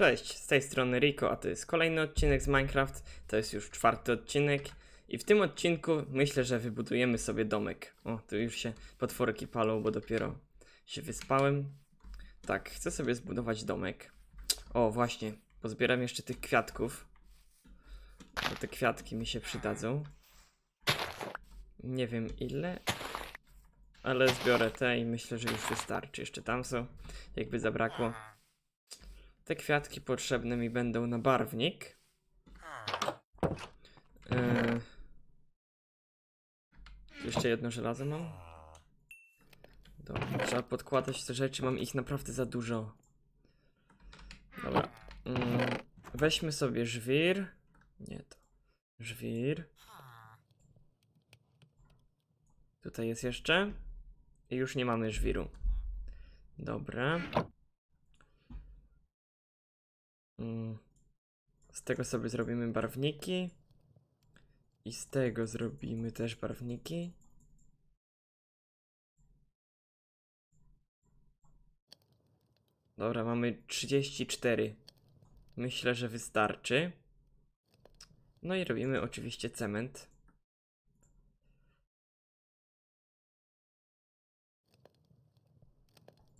Cześć, z tej strony Rico, a to jest kolejny odcinek z Minecraft. To jest już czwarty odcinek. I w tym odcinku myślę, że wybudujemy sobie domek. O, tu już się potworki palą, bo dopiero się wyspałem. Tak, chcę sobie zbudować domek. O, właśnie, pozbieram jeszcze tych kwiatków. Bo te kwiatki mi się przydadzą. Nie wiem ile, ale zbiorę te i myślę, że już wystarczy. Jeszcze tam są, jakby zabrakło. Te kwiatki potrzebne mi będą na barwnik. Eee, jeszcze jedno żelazo mam. Dobra, trzeba podkładać te rzeczy, mam ich naprawdę za dużo. Dobra. Mm, weźmy sobie żwir. Nie to. Żwir. Tutaj jest jeszcze. I już nie mamy żwiru. Dobra. Mm. Z tego sobie zrobimy barwniki. I z tego zrobimy też barwniki. Dobra, mamy 34. Myślę, że wystarczy. No i robimy oczywiście cement.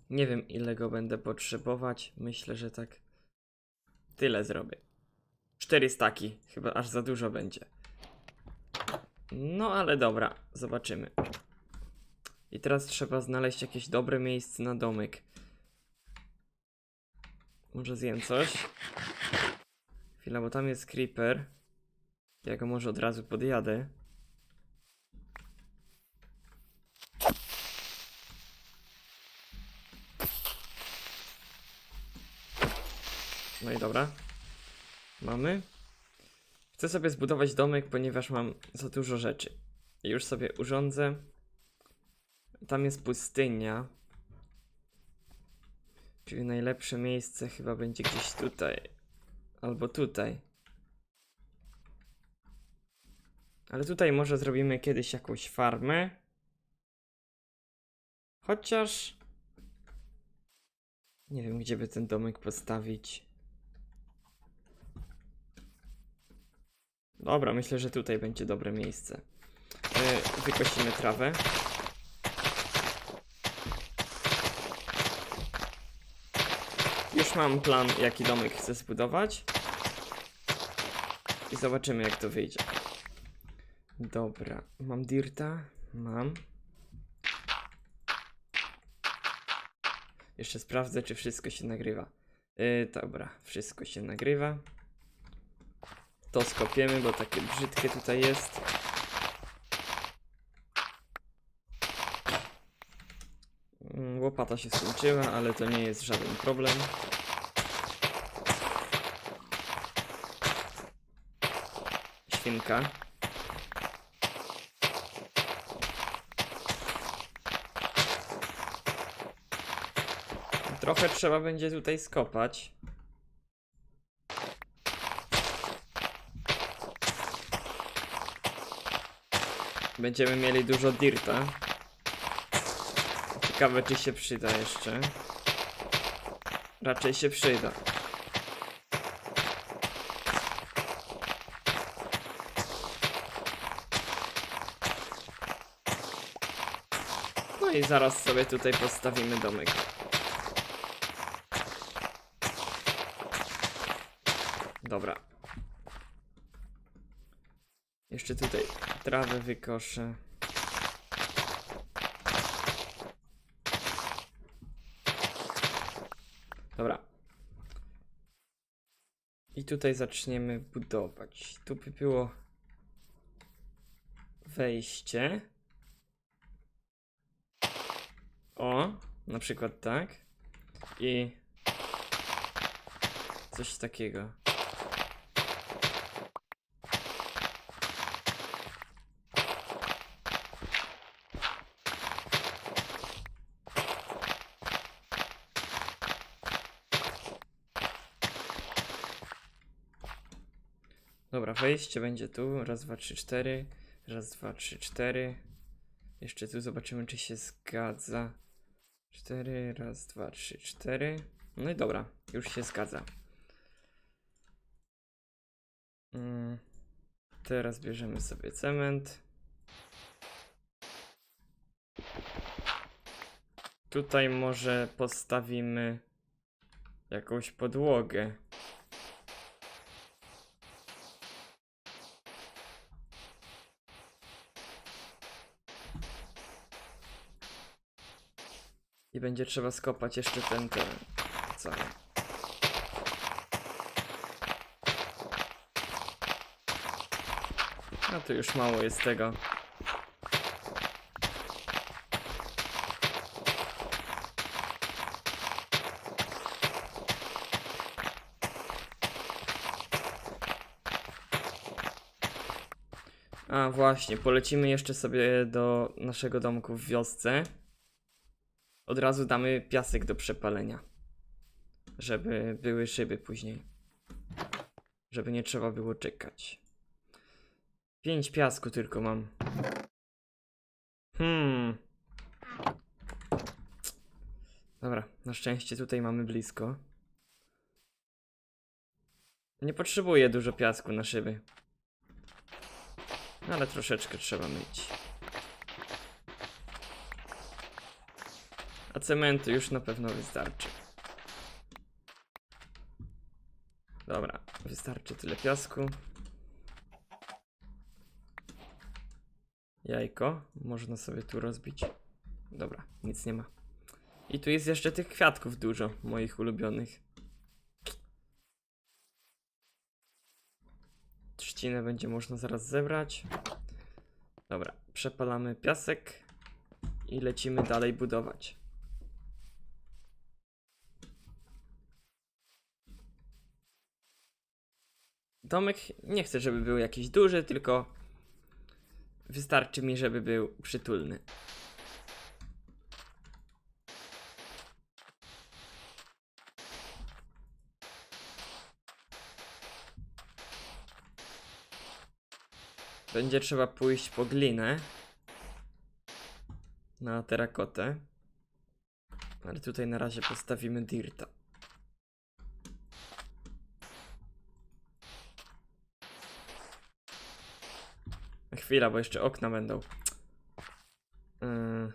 Nie wiem ile go będę potrzebować. Myślę, że tak tyle zrobię. Cztery staki, chyba aż za dużo będzie. No ale dobra, zobaczymy. I teraz trzeba znaleźć jakieś dobre miejsce na domek. Może zjem coś? Chwila, bo tam jest creeper. Ja go może od razu podjadę. No i dobra. Mamy. Chcę sobie zbudować domek, ponieważ mam za dużo rzeczy. Już sobie urządzę. Tam jest pustynia. Czyli najlepsze miejsce chyba będzie gdzieś tutaj. Albo tutaj. Ale tutaj może zrobimy kiedyś jakąś farmę. Chociaż. Nie wiem, gdzie by ten domek postawić. Dobra, myślę, że tutaj będzie dobre miejsce. Yy, wykosimy trawę. Już mam plan, jaki domek chcę zbudować. I zobaczymy, jak to wyjdzie. Dobra, mam dirta? Mam. Jeszcze sprawdzę, czy wszystko się nagrywa. Yy, dobra, wszystko się nagrywa. To skopiemy, bo takie brzydkie tutaj jest. Mm, Łopata się skończyła, ale to nie jest żaden problem. Świnka. Trochę trzeba będzie tutaj skopać. Będziemy mieli dużo dirta. Ciekawe, czy się przyda jeszcze. Raczej się przyda. No i zaraz sobie tutaj postawimy domek. Dobra. Jeszcze tutaj trawę wykoszę. Dobra. I tutaj zaczniemy budować. Tu by było wejście. O, na przykład tak. I coś takiego. Dobra, wejście będzie tu. Raz, dwa, trzy, cztery. Raz, dwa, trzy, cztery. Jeszcze tu zobaczymy, czy się zgadza. Cztery, raz, dwa, trzy, cztery. No i dobra, już się zgadza. Mm, Teraz bierzemy sobie cement. Tutaj może postawimy jakąś podłogę. I będzie trzeba skopać jeszcze ten teren. Cały. No to już mało jest tego. A właśnie, polecimy jeszcze sobie do naszego domku w wiosce. Od razu damy piasek do przepalenia. Żeby były szyby później. Żeby nie trzeba było czekać. Pięć piasku tylko mam. Hmm. Dobra, na szczęście tutaj mamy blisko. Nie potrzebuję dużo piasku na szyby. Ale troszeczkę trzeba myć. A cementu już na pewno wystarczy. Dobra, wystarczy tyle piasku. Jajko, można sobie tu rozbić. Dobra, nic nie ma. I tu jest jeszcze tych kwiatków dużo, moich ulubionych. Trzcinę będzie można zaraz zebrać. Dobra, przepalamy piasek i lecimy dalej budować. Domek nie chcę, żeby był jakiś duży, tylko wystarczy mi, żeby był przytulny. Będzie trzeba pójść po glinę na terakotę. Ale tutaj na razie postawimy dirta. Chwila, bo jeszcze okna będą. Yy.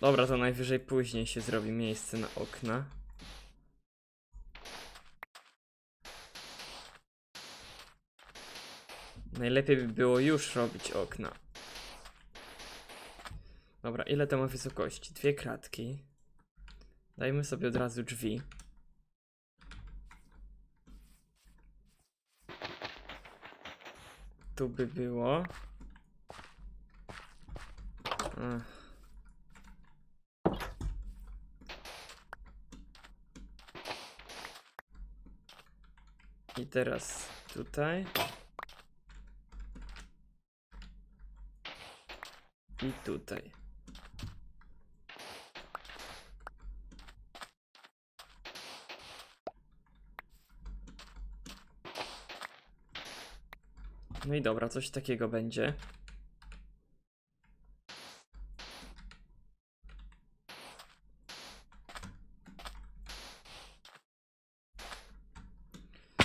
Dobra, to najwyżej później się zrobi miejsce na okna. Najlepiej by było już robić okna. Dobra, ile to ma wysokości? Dwie kratki. Dajmy sobie od razu drzwi. Tu by było. I teraz tutaj. I tutaj. No i dobra, coś takiego będzie.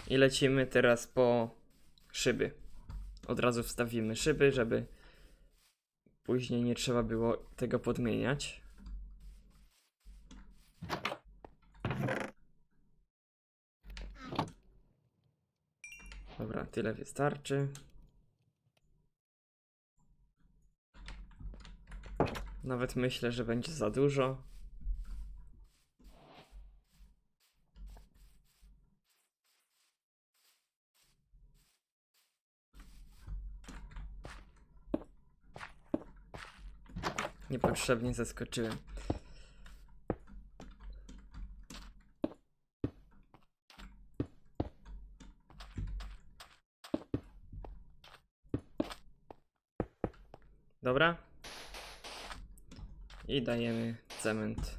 I lecimy teraz po szyby. Od razu wstawimy szyby, żeby później nie trzeba było tego podmieniać. Dobra, tyle wystarczy. Nawet myślę, że będzie za dużo. Niepotrzebnie zaskoczyłem. Dobra i dajemy cement.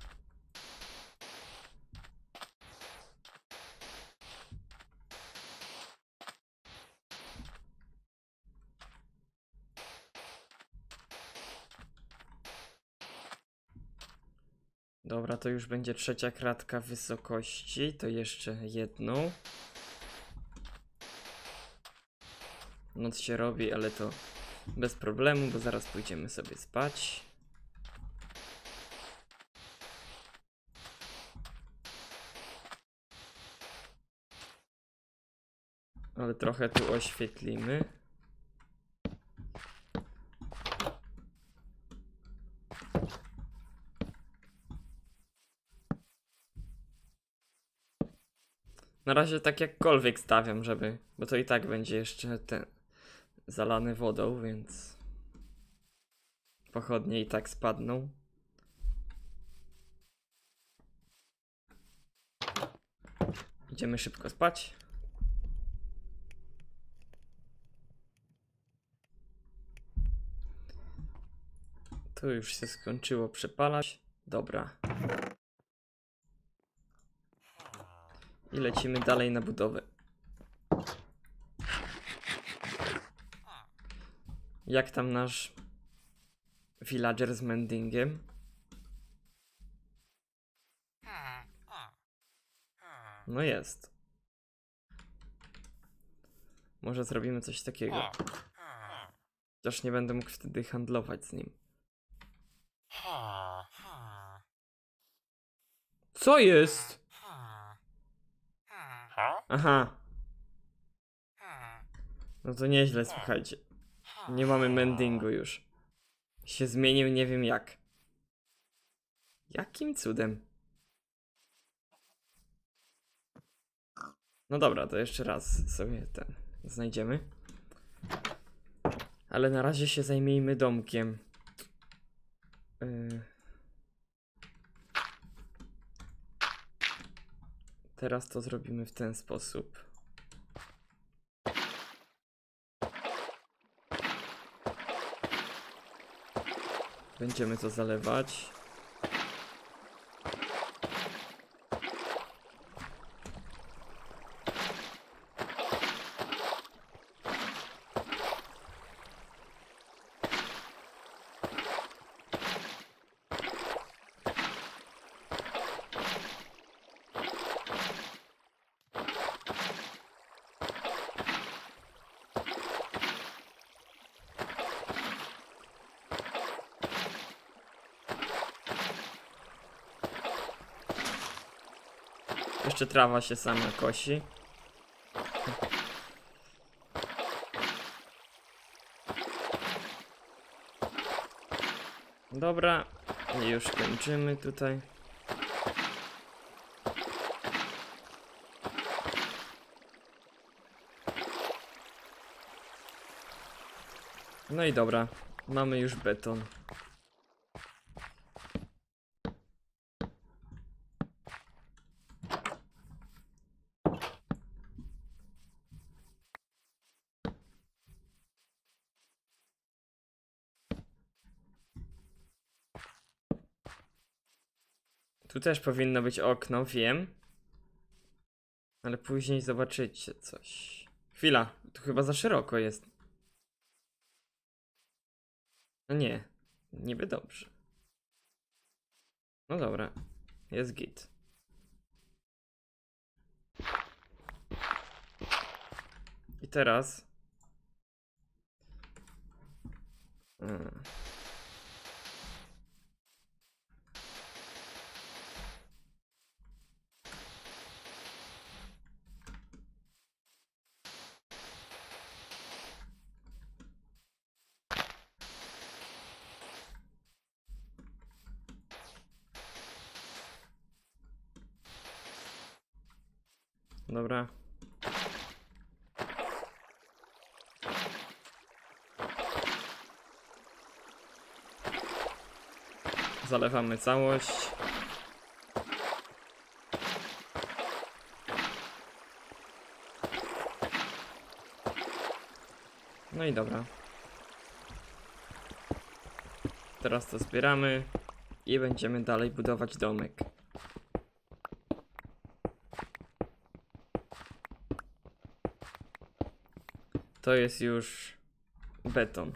Dobra, to już będzie trzecia kratka wysokości, to jeszcze jedną. Noc się robi, ale to bez problemu, bo zaraz pójdziemy sobie spać. Ale trochę tu oświetlimy. Na razie tak jakkolwiek stawiam, żeby. Bo to i tak będzie jeszcze ten. zalany wodą, więc. Pochodnie i tak spadną. Idziemy szybko spać. Tu już się skończyło przepalać. Dobra. I lecimy dalej na budowę. Jak tam nasz villager z mendingiem? No jest. Może zrobimy coś takiego. Chociaż nie będę mógł wtedy handlować z nim. Co jest? Aha. No to nieźle, słuchajcie. Nie mamy mendingu już. Się zmienił nie wiem jak. Jakim cudem? No dobra, to jeszcze raz sobie ten znajdziemy. Ale na razie się zajmijmy domkiem. Yy. Teraz to zrobimy w ten sposób. Będziemy to zalewać. Jeszcze trawa się sama kosi. Dobra, już kończymy tutaj. No i dobra, mamy już beton. Też powinno być okno, wiem. Ale później zobaczycie coś. Chwila, tu chyba za szeroko jest. No nie, niby dobrze. No dobra, jest git. I teraz. Mm. Dobra. Zalewamy całość. No i dobra. Teraz to zbieramy i będziemy dalej budować domek. To jest już beton.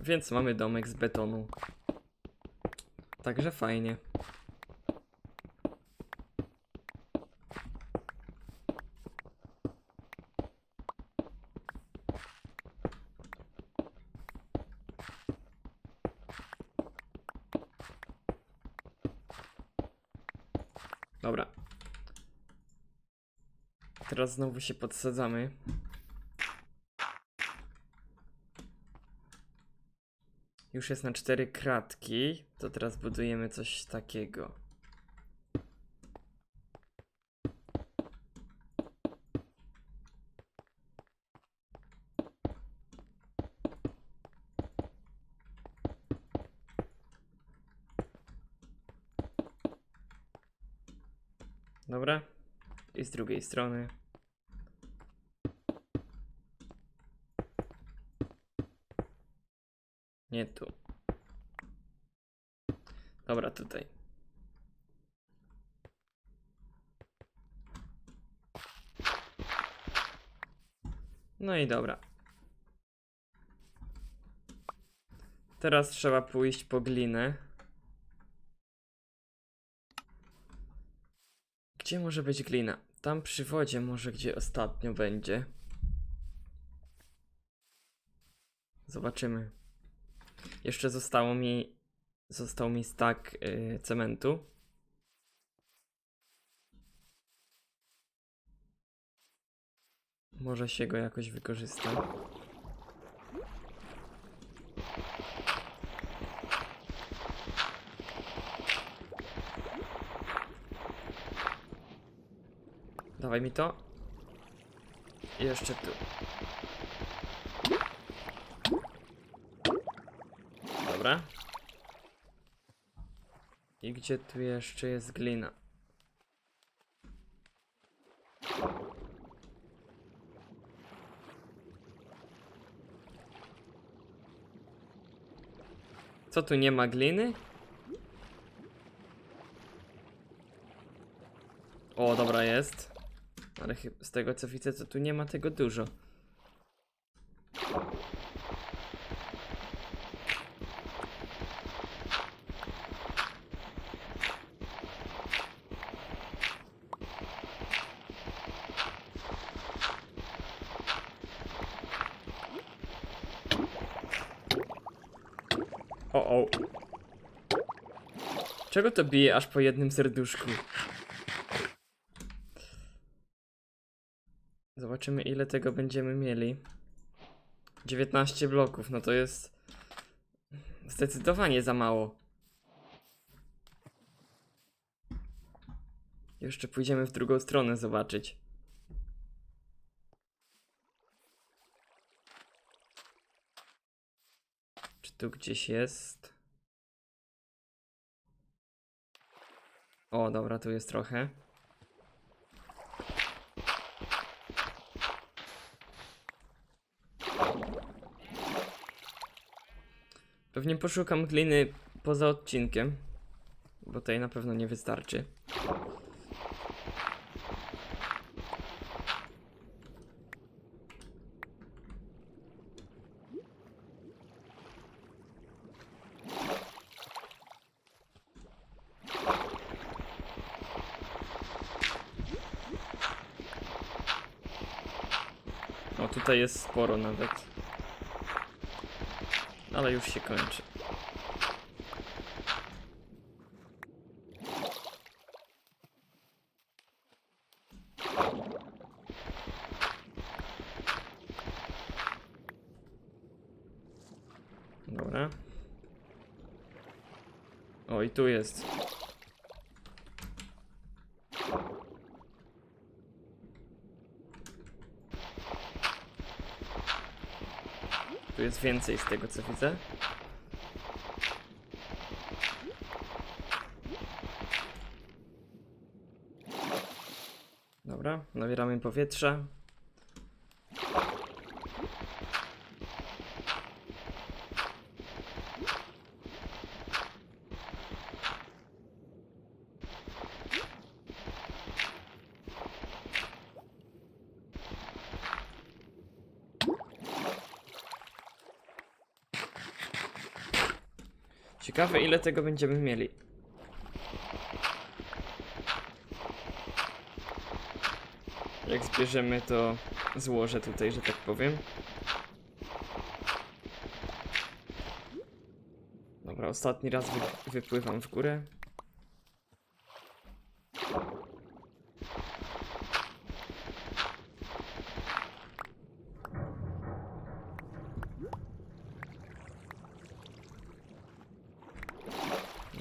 Więc mamy domek z betonu. Także fajnie. Dobra. Teraz znowu się podsadzamy. Już jest na cztery kratki, to teraz budujemy coś takiego. Dobra. I z drugiej strony. Nie tu. Dobra, tutaj. No i dobra. Teraz trzeba pójść po glinę. Gdzie może być glina? Tam przy wodzie może gdzie ostatnio będzie. Zobaczymy. Jeszcze zostało mi został mi stak y, cementu. Może się go jakoś wykorzysta. Dawaj mi to. I jeszcze tu. Dobra. I gdzie tu jeszcze jest glina? Co tu nie ma gliny? O, dobra jest. Ale z tego co widzę, to tu nie ma tego dużo. O, o. Czego to bije aż po jednym serduszku? Zobaczymy ile tego będziemy mieli. 19 bloków, no to jest zdecydowanie za mało. Jeszcze pójdziemy w drugą stronę zobaczyć. Czy tu gdzieś jest? O, dobra, tu jest trochę. Pewnie poszukam gliny poza odcinkiem, bo tej na pewno nie wystarczy. O, tutaj jest sporo nawet. Ale już się kończy. Dobra. O, i tu jest. Jest więcej z tego co widzę. Dobra, nabieramy powietrza. Ciekawe ile tego będziemy mieli. Jak zbierzemy to złożę tutaj, że tak powiem. Dobra, ostatni raz wy wypływam w górę.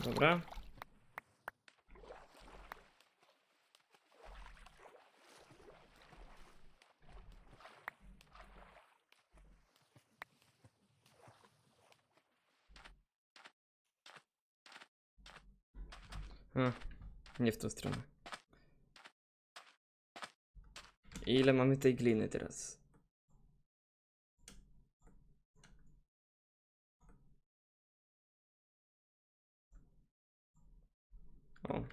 Dobra. A, nie w tą stronę. Ile mamy tej gliny teraz? O,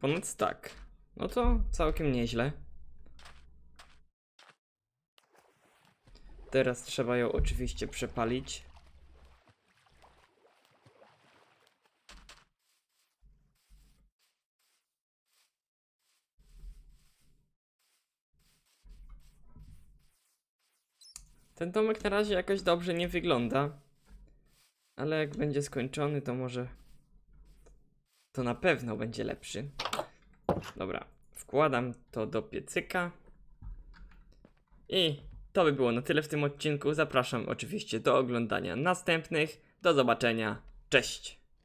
ponad tak. No to całkiem nieźle. Teraz trzeba ją oczywiście przepalić. Ten domek na razie jakoś dobrze nie wygląda. Ale jak będzie skończony, to może. To na pewno będzie lepszy. Dobra, wkładam to do piecyka. I to by było na tyle w tym odcinku. Zapraszam oczywiście do oglądania następnych. Do zobaczenia. Cześć!